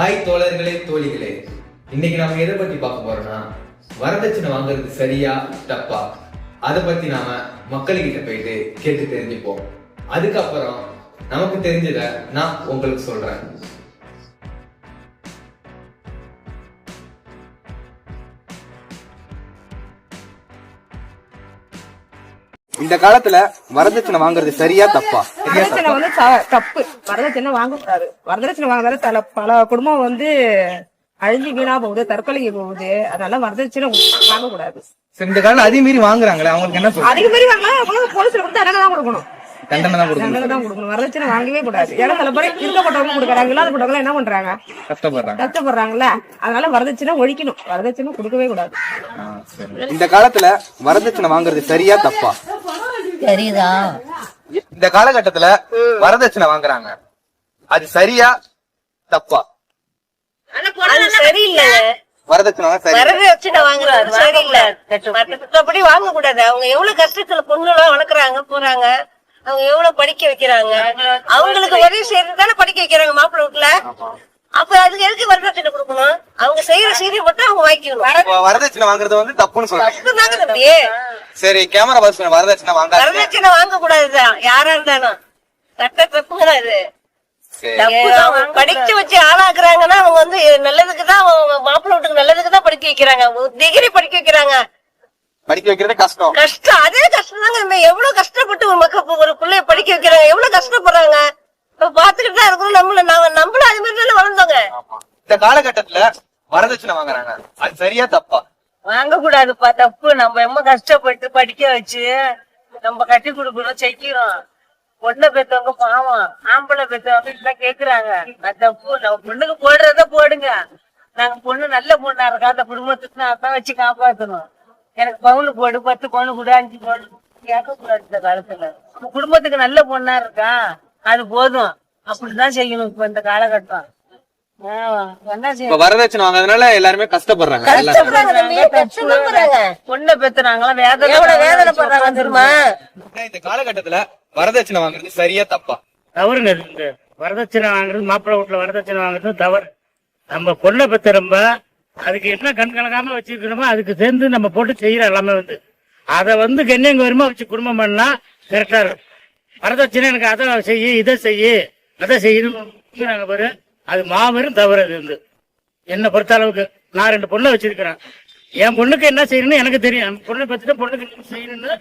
Hi தோழர்களே தோழிகளே இன்னைக்கு நாம எதை பத்தி பார்க்க போறோம்னா வரதட்சணை வாங்குறது சரியா தப்பா? அதை பத்தி நாம மக்கள்கிட்ட போயிட்டு கேட்டு தெரிஞ்சுப்போம். அதுக்கப்புறம் நமக்கு தெரிஞ்சதை நான் உங்களுக்கு சொல்றேன். இந்த காலத்துல வரதட்சணை வாங்குறது சரியா தப்பா? வரதட்சணை தப்பா வந்து தப்பு. வரதட்சணை வாங்கக்கூடாது. வரதட்சணை வாங்குறதால பல பல குடும்பம் வந்து அழிஞ்சு வீணா போகுது தற்கொலைக்கு போகுது. அதனால வரதட்சணை வாங்கக்கூடாது. இந்த காலம் அதே மீறி வாங்குறாங்களே அவங்களுக்கு என்ன அதிக மாதிரி வாங்கினா போலீஸ்ல கொடுத்து தண்டனை தான் கொடுக்கணும்? தண்டனை தான் கொடுக்கணும். தண்டனை தான் கொடுக்கணும். வரதட்சணை வாங்கவே கூடாது. ஏன்னா சில பேர் இருக்கப்பட்டவங்க கொடுக்குறாங்க இல்லாதப்பட்டவங்க என்ன பண்றாங்க? கஷ்டப்படுறாங்க. கஷ்டப்படுறாங்கல்ல. அதனால வரதட்சணை ஒழிக்கணும். வரதட்சணை கொடுக்கவே கூடாது. இந்த காலத்துல வரதட்சணை வாங்குறது சரியா தப்பா? சரிதா இந்த காலகட்டத்துல வரதட்சணை வாங்குறாங்க. அது சரியா தப்பா? அது சரியில்லை. வரதட்சணை வாங்க சரி வரதட்சணை வாங்குறது சரியில்லை. மற்றபடி வாங்க கூடாது அவங்க எவ்வளவு கஷ்டத்துல பொண்ணு எல்லாம் வளர்க்குறாங்க போறாங்க. அவங்க எவ்வளவு படிக்க வைக்கிறாங்க? அவங்களுக்கு உதவி செய்யறது தானே படிக்க வைக்கிறாங்க மாப்பிள்ளை வீட்டுல? அப்ப அதுக்கு எதுக்கு வரதட்சணை கொடுக்கணும்? அவங்க செய்யற சீரை மட்டும் அவங்க வாங்கிக்கணும். வரதட்சணை வாங்குறது வந்து தப்புன்னு சொல்றாங்க சரி கேமரா பர்சன் வரதட்சணை வாங்காதீங்க. வரதட்சணை வாங்க கூடாதுதான் யாரா இருந்தாலும். சட்ட தப்புங்க அது. சரி. அவங்க படிக்க வச்சு ஆளாக்குறாங்கன்னா அவங்க வந்து நல்லதுக்கு தான் அவங்க மாப்பிள்ளை வீட்டுக்கு நல்லதுக்கு தான் படிக்க வைக்கிறாங்க. டிகிரி படிக்க வைக்கிறாங்க. படிக்க வைக்கிறதே கஷ்டம். கஷ்டம். அதே கஷ்டம் தாங்க நம்ம எவ்வளவு கஷ்டப்பட்டு ஒரு பிள்ளைய படிக்க வைக்கிறாங்க. எவ்வளவு கஷ்டப்படுறாங்க. இப்ப பாத்துக்கிட்டு தான் இருக்கிறோம். நம்மள நாம நம்மளும் அது மாதிரி தானே வளர்ந்தோங்க. இந்த காலகட்டத்துல வரதட்சணை வாங்குறாங்க. அது சரியா தப்பா? வாங்க கூடாதுப்பா தப்பு. நம்ம ரொம்ப கஷ்டப்பட்டு படிக்க வச்சு நம்ம கட்டி கொடுக்கணும் செய்க்கிறோம் பொண்ணை பெத்தவங்க பாவம். ஆம்பளை பெத்தவங்க இப்படிலாம் கேக்குறாங்க. அது தப்பு. நம்ம பொண்ணுக்கு போடுறத போடுங்க. நாங்க பொண்ணு நல்ல பொண்ணா இருக்கா? அந்த குடும்பத்துக்கு நான் தான் வச்சு காப்பாத்தணும். எனக்கு பவுனு போடு பத்து பவுனு கொடு அஞ்சு பவுனு கேட்க கூடாது இந்த காலத்துல. குடும்பத்துக்கு நல்ல பொண்ணா இருக்கா? அது போதும். அப்படிதான் செய்யணும் இப்ப இந்த காலகட்டம். வரதட்சணை வாங்குறதுனால எல்லாருமே கஷ்டப்படுறாங்க. பொண்ணை பெத்துறாங்களா வேதனை வேதனை தெரியுமா? இந்த காலகட்டத்துல வரதட்சணை வாங்குறது சரியா தப்பா? தவறுங்க வரதட்சணை வாங்குறது மாப்பிள்ளை வீட்டுல வரதட்சணை வாங்குறது தவறு. நம்ம பொண்ணை பெத்த ரொம்ப அதுக்கு என்ன கண் கலக்காம வச்சிருக்கணுமோ அதுக்கு சேர்ந்து நம்ம போட்டு செய்யறோம் எல்லாமே வந்து. அதை வந்து கண்ணியங்க வருமா வச்சு குடும்பம் பண்ணா கரெக்டா இருக்கும். வரதட்சணை எனக்கு அதை செய்யு இதை செய்யு அதை செய்யணும் பாரு. அது மாபெரும் தவறு அது வந்து. என்னை பொறுத்த அளவுக்கு நான் ரெண்டு பொண்ணை வச்சிருக்கிறேன். என் பொண்ணுக்கு என்ன செய்யணும்னு எனக்கு தெரியும். என் பொண்ணை பத்திட்டு பொண்ணுக்கு என்ன செய்யணும்னு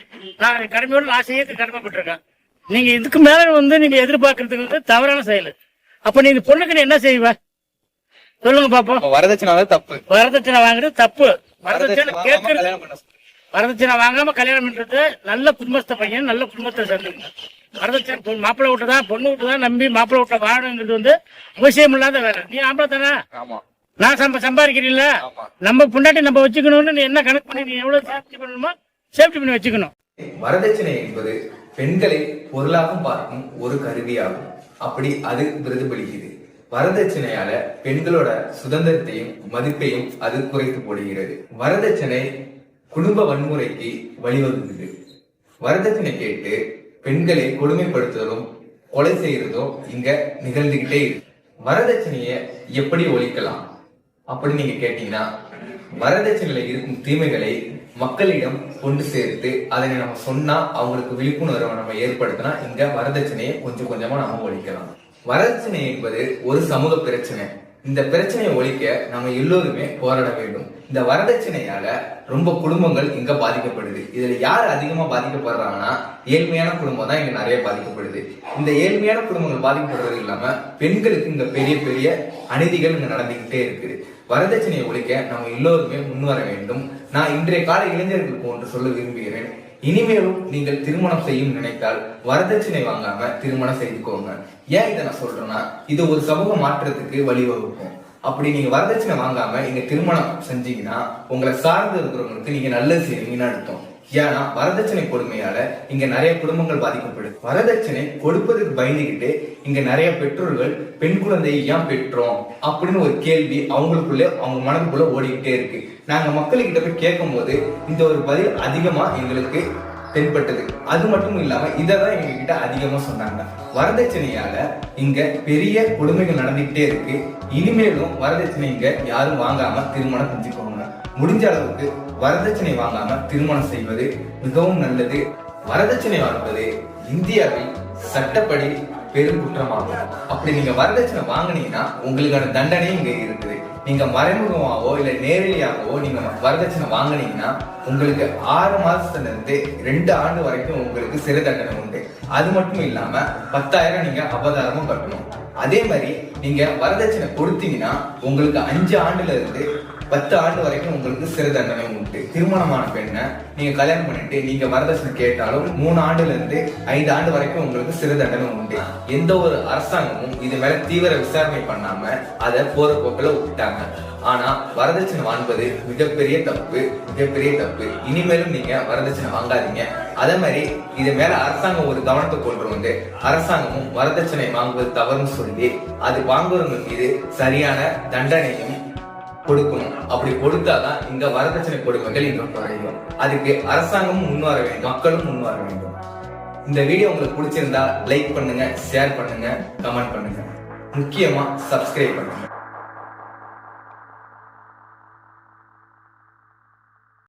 நான் கடமையோடு நான் செய்ய கடமைப்பட்டிருக்கேன். நீங்க இதுக்கு மேல வந்து நீங்க எதிர்பார்க்கறதுக்கு வந்து தவறான செயல். அப்ப நீங்க பொண்ணுக்கு என்ன செய்வ? சொல்லுங்க பாப்போம் வரதட்சணை தப்பு. வரதட்சணை வாங்குறது தப்பு. வரதட்சணை கேட்கறது சொல்லு. வரதட்சணை வாங்காம கல்யாணம் பண்றது நல்ல குடும்பஸ்த பையன் நல்ல குடும்பத்தை சேர்ந்துக்கணும் வரதட்சணை மாப்பிள்ளை வீட்டு தான் பொண்ணு வீட்டு தான் நம்பி மாப்பிள்ளை வீட்டுல வாழணுங்கிறது வந்து அவசியம் இல்லாத வேலை. நீ ஆம்பளை தானே? ஆமா. நான் சம்ப சம்பாதிக்கிறீல்ல? ஆமா. நம்ம பொண்டாட்டி நம்ம வச்சுக்கணும்னு நீ என்ன கணக்கு பண்ணி நீ எவ்வளவு சேஃப்டி பண்ணணுமோ சேஃப்டி பண்ணி வச்சுக்கணும். வரதட்சணை என்பது பெண்களை பொருளாகவும் பார்க்கும் ஒரு கருவியாகும். அப்படி அது பிரதிபலிக்குது. வரதட்சணையால பெண்களோட சுதந்திரத்தையும் மதிப்பையும் அது குறைத்து போடுகிறது. வரதட்சணை குடும்ப வன்முறைக்கு வழிவகுக்குது. வரதட்சணை கேட்டு பெண்களை கொடுமைப்படுத்துவதும் கொலை செய்யறதும் இங்க நிகழ்ந்துகிட்டே இருக்கு. வரதட்சணையை எப்படி ஒழிக்கலாம்? அப்படி நீங்க கேட்டீங்கன்னா வரதட்சணையில இருக்கும் தீமைகளை மக்களிடம் கொண்டு சேர்த்து அதனை நம்ம சொன்னா அவங்களுக்கு விழிப்புணர்வை நம்ம ஏற்படுத்தினா இங்க வரதட்சணையை கொஞ்சம் கொஞ்சமா நம்ம ஒழிக்கலாம். வரதட்சணை என்பது ஒரு சமூக பிரச்சனை. இந்த பிரச்சனையை ஒழிக்க நம்ம எல்லோருமே போராட வேண்டும். இந்த வரதட்சணையால ரொம்ப குடும்பங்கள் இங்க பாதிக்கப்படுது. இதுல யார் அதிகமா பாதிக்கப்படுறாங்கன்னா ஏழ்மையான குடும்பம் தான் இங்க நிறைய பாதிக்கப்படுது. இந்த ஏழ்மையான குடும்பங்கள் பாதிக்கப்படுறது இல்லாம பெண்களுக்கு இங்க பெரிய பெரிய அநீதிகள் இங்க நடந்துகிட்டே இருக்குது. வரதட்சணையை ஒழிக்க நம்ம எல்லோருமே முன்வர வேண்டும். நான் இன்றைய கால இளைஞர்களுக்கு ஒன்று சொல்ல விரும்புகிறேன். இனிமேலும் நீங்கள் திருமணம் செய்யும் நினைத்தால் வரதட்சணை வாங்காம திருமணம் செய்துக்கோங்க. ஏன் இதை நான் சொல்றேன்னா இது ஒரு சமூக மாற்றத்துக்கு வழிவகுக்கும். அப்படி நீங்க வரதட்சணை வாங்காம நீங்க திருமணம் செஞ்சீங்கன்னா உங்களை சார்ந்து இருக்கிறவங்களுக்கு நீங்க நல்லது செய்வீங்கன்னு அர்த்தம். ஏன்னா வரதட்சணை கொடுமையால இங்க நிறைய குடும்பங்கள் பாதிக்கப்படுது வரதட்சணை கொடுப்பதற்கு பயந்துகிட்டு இங்க நிறைய பெற்றோர்கள் பெண் குழந்தையை ஏன் பெற்றோம் அப்படின்னு ஒரு கேள்வி அவங்களுக்குள்ளே அவங்க மனதுக்குள்ள ஓடிக்கிட்டே இருக்கு. நாங்க மக்கள்கிட்ட போய் கேட்கும் போது இந்த ஒரு பதில் அதிகமா எங்களுக்கு தென்பட்டது. அது மட்டும் இல்லாம இததான் எங்க கிட்ட அதிகமா சொன்னாங்க. வரதட்சணையால இங்க பெரிய கொடுமைகள் நடந்துகிட்டே இருக்கு. இனிமேலும் வரதட்சணை இங்க யாரும் வாங்காம திருமணம் செஞ்சுக்கோங்க. முடிஞ்ச அளவுக்கு வரதட்சணை வாங்காம திருமணம் செய்வது மிகவும் நல்லது. வரதட்சணை வாங்குவது இந்தியாவில் சட்டப்படி பெரும் குற்றமாகும். அப்படி நீங்க வரதட்சணை வாங்கினீங்கன்னா உங்களுக்கான தண்டனை இங்க இருக்குது. நீங்க மறைமுகமாவோ இல்ல நேரடியாகவோ நீங்க வரதட்சணை வாங்குனீங்கன்னா உங்களுக்கு ஆறு மாசத்துல இருந்து ரெண்டு ஆண்டு வரைக்கும் உங்களுக்கு சிறை தண்டனை உண்டு. அது மட்டும் இல்லாம பத்தாயிரம் நீங்க அபதாரமும் கட்டணும். அதே மாதிரி நீங்க வரதட்சணை கொடுத்தீங்கன்னா உங்களுக்கு அஞ்சு ஆண்டுல இருந்து பத்து ஆண்டு வரைக்கும் உங்களுக்கு சிறு தண்டனை உண்டு. திருமணமான பெண்ணை நீங்க கல்யாணம் பண்ணிட்டு நீங்க வரதட்சணை கேட்டாலும் மூணு ஆண்டுல இருந்து ஐந்து ஆண்டு வரைக்கும் உங்களுக்கு சிறு தண்டனை உண்டு. எந்த ஒரு அரசாங்கமும் இது மேல தீவிர விசாரணை பண்ணாம அதை போற போக்கில விட்டாங்க ஆனா வரதட்சணை வாங்குவது மிகப்பெரிய தப்பு மிகப்பெரிய தப்பு. இனிமேலும் நீங்க வரதட்சணை வாங்காதீங்க. அதே மாதிரி இது மேல அரசாங்கம் ஒரு கவனத்தை கொண்டு வந்து அரசாங்கமும் வரதட்சணை வாங்குவது தவறுன்னு சொல்லி அது வாங்குவவங்க மீது சரியான தண்டனையும் கொடுக்கணும். அப்படி கொடுத்தாதான் இங்க வரதட்சணை கொடுமைகள் இன்னும் குறையும். அதுக்கு அரசாங்கமும் முன்வர வேண்டும் மக்களும் முன்வர வேண்டும். இந்த வீடியோ உங்களுக்கு பிடிச்சிருந்தா லைக் பண்ணுங்க ஷேர் பண்ணுங்க கமெண்ட் பண்ணுங்க. முக்கியமா சப்ஸ்கிரைப் பண்ணுங்க.